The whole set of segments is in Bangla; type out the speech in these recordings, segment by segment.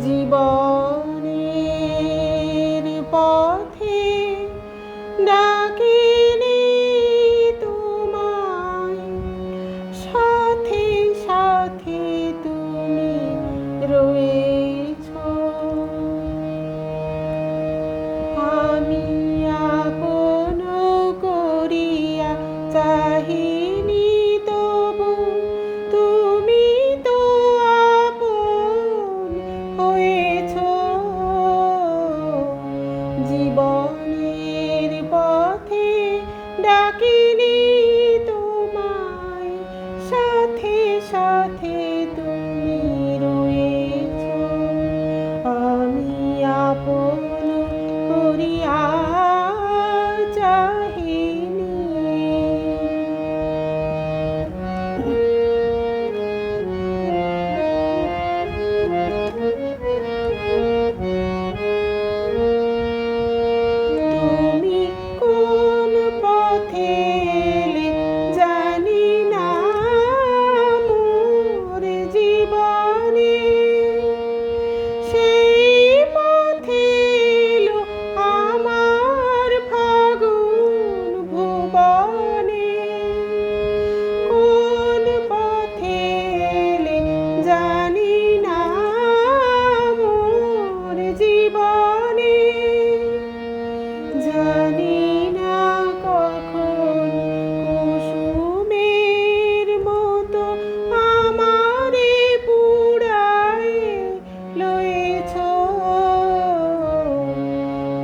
জীবন morning.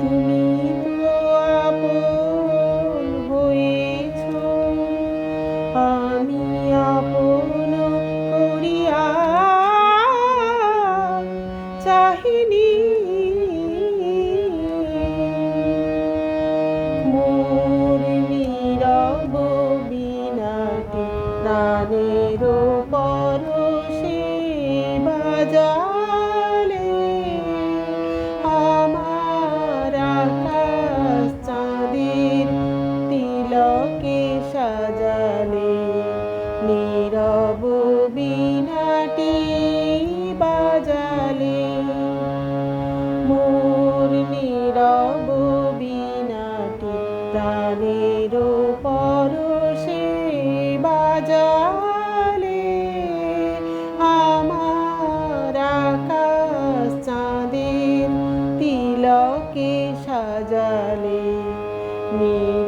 不眠 নীরব বিনাটি বাজালে। মোর নীরব বিনাটি প্রাণের পরশে বাজালে। আমার আকাশ চাঁদের তিলকে সাজালে। নীর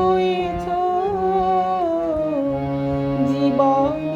হয়েছ জীবন